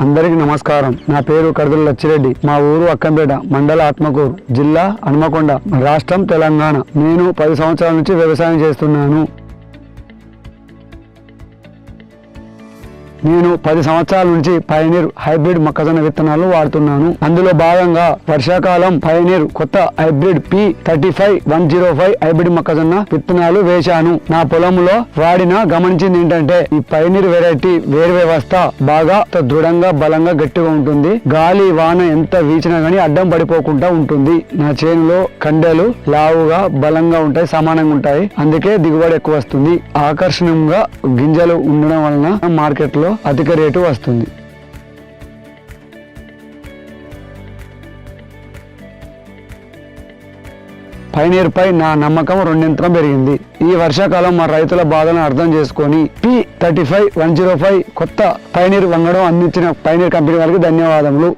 అందరికీ నమస్కారం. నా పేరు కడదల లచ్చిరెడ్డి. మా ఊరు అక్కంపేట మండల ఆత్మకూరు జిల్లా హనుమకొండ రాష్ట్రం తెలంగాణ. నేను పది సంవత్సరాల నుంచి వ్యవసాయం చేస్తున్నాను. నేను పది సంవత్సరాల నుంచి పైనీర్ హైబ్రిడ్ మొక్కజొన్న విత్తనాలు వాడుతున్నాను. అందులో భాగంగా వర్షాకాలం పైనీర్ కొత్త hybrid P thirty five one zero five hybrid మొక్కజొన్న విత్తనాలు వేశాను. నా పొలంలో వాడిన గమనించింది ఏంటంటే ఈ పైనీర్ వెరైటీ వేరు వ్యవస్థ బాగా దృఢంగా బలంగా గట్టిగా ఉంటుంది. గాలి వాన ఎంత వీచినా గానీ అడ్డం పడిపోకుండా ఉంటుంది. నా చేనులో కండెలు లావుగా బలంగా ఉంటాయి సమానంగా ఉంటాయి. అందుకే దిగుబడి ఎక్కువ వస్తుంది. ఆకర్షణీయంగా గింజలు ఉండడం వలన మార్కెట్లో అధిక రేటు వస్తుంది. పైనీర్ పై నా నమ్మకం రెండింతరం పెరిగింది. ఈ వర్షాకాలం మా రైతుల బాధను అర్థం చేసుకొని P thirty five one zero five కొత్త పైనీర్ వంగడం అందించిన పైనీర్ కంపెనీ వారికి ధన్యవాదములు.